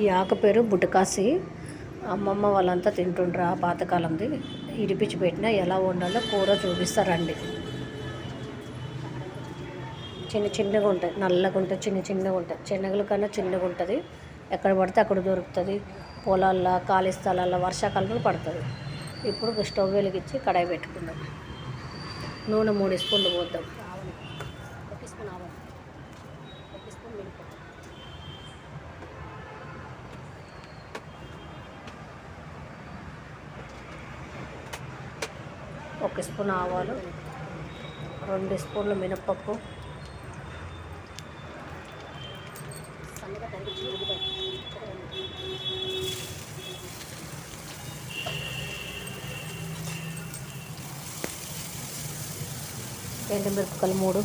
ఈ ఆకు పేరు బుటకాసి. అమ్మమ్మ వాళ్ళంతా తింటుండ్రు ఆ పాతకాలంది. ఇడిపించి పెట్టినా ఎలా వండాలో కూర చూపిస్తారండి చిన్న చిన్నగా ఉంటాయి. నల్లగా ఉంటాయి చిన్న చిన్నగా ఉంటాయి. చిన్నగల కన్నా చిన్నగా ఉంటుంది. ఎక్కడ పడితే అక్కడ దొరుకుతుంది. పొలాల్లో ఖాళీ స్థలాల్లో వర్షాకాలంలో పడుతుంది. ఇప్పుడు స్టవ్ వెలిగించి కడాయి పెట్టుకుందాం. నూనె మూడు స్పూన్లు పోద్దాం ఒక స్పూన్ ఆవాలు ఒక స్పూన్ మిరపకాయ ఒక స్పూన్ ఆవాలు రెండు స్పూన్లు మినప్పప్పు. ఎండుమిరపకాయలు మూడు.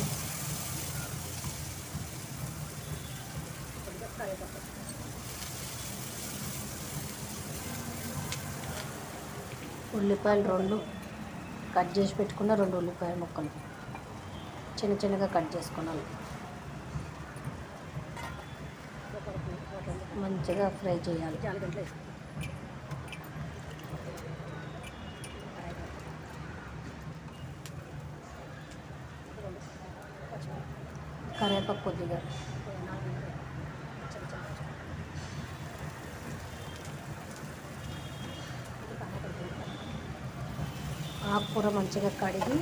ఉల్లిపాయలు రెండు. కట్ చేసి పెట్టుకున్న రెండు ఉల్లిపాయ ముక్కలు. చిన్న చిన్నగా కట్ చేసుకోవాలి మంచిగా ఫ్రై చేయాలి. కరివేపాకు కొద్దిగా. ఆకుకూర మంచిగా కడిగి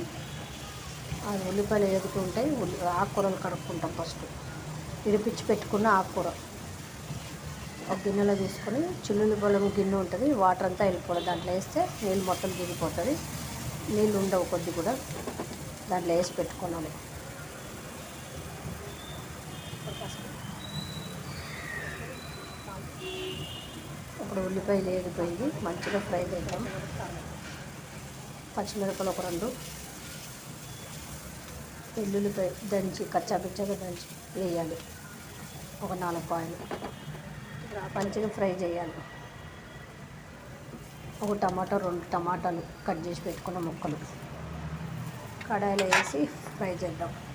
ఆ ఉల్లిపాయలు ఎదుగుతూ ఉంటాయి ఉల్లి ఆకుకూరలు కడుక్కుంటాం ఫస్ట్. విడిపించి పెట్టుకున్న ఆకుకూర. ఒక గిన్నెలో తీసుకొని చిల్లుల్లి పొలం గిన్నె ఉంటుంది వాటర్ అంతా వెళ్ళిపోవడం దాంట్లో వేస్తే నీళ్ళు మొత్తం దిగిపోతుంది. నీళ్ళు ఉండవు కొద్ది కూడా. దాంట్లో వేసి పెట్టుకున్నాము. ఇప్పుడు ఉల్లిపాయలు వేగిపోయింది మంచిగా ఫ్రై చేద్దాం. పచ్చిమిరపలు ఒక రెండు. వెల్లుల్లిపాయ దంచి కచ్చాపిచ్చగా దంచి వేయాలి. ఒక నాలుగు పాయలు. మంచిగా ఫ్రై చేయాలి. ఒక టమాటా రెండు టమాటాలు కట్ చేసి పెట్టుకున్న ముక్కలు. కడాయిలో వేసి ఫ్రై చేద్దాం.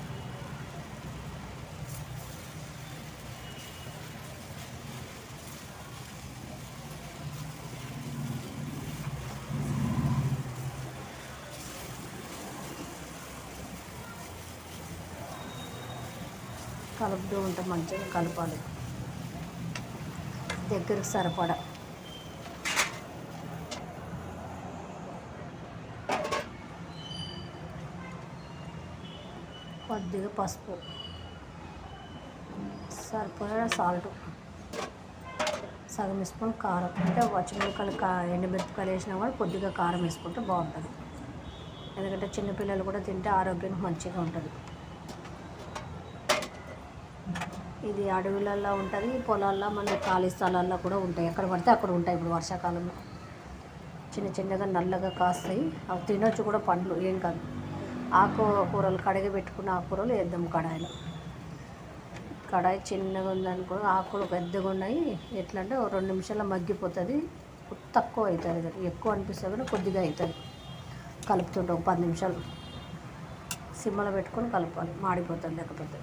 కలుపుతూ ఉంటే మంచిగా కలపాలి. దగ్గరికి సరిపడా. కొద్దిగా పసుపు. సరిపడా సాల్ట్. సగం స్పూన్ కారం. అంటే పచ్చిమిరపకాయలు కా ఎండుమిరపకాయలు వేసినా కూడా కొద్దిగా కారం వేసుకుంటే బాగుంటుంది. ఎందుకంటే చిన్నపిల్లలు కూడా తింటే ఆరోగ్యానికి మంచిగా ఉంటుంది. ఇది అడవులలో ఉంటుంది పొలాల్లో మన ఖాళీ స్థలాల్లో కూడా ఉంటాయి. ఎక్కడ పడితే అక్కడ ఉంటాయి ఇప్పుడు వర్షాకాలంలో. చిన్న చిన్నగా నల్లగా కాస్తాయి. అవి తినొచ్చు కూడా పండ్లు ఏం కాదు. ఆకు కూరలు కడిగి పెట్టుకున్న ఆకుకూరలు వేద్దాం కడాయిలో. కడాయి చిన్నగా ఉందనుకో ఆకులు పెద్దగా ఉన్నాయి. ఎట్లా అంటే రెండు నిమిషాల్లో మగ్గిపోతుంది. తక్కువ అవుతుంది కదా. ఎక్కువ అనిపిస్తుంది కూడా కొద్దిగా అవుతుంది. కలుపుతుంటే ఒక పది నిమిషాలు. సిమ్మలో పెట్టుకొని కలపాలి. మాడిపోతుంది లేకపోతే.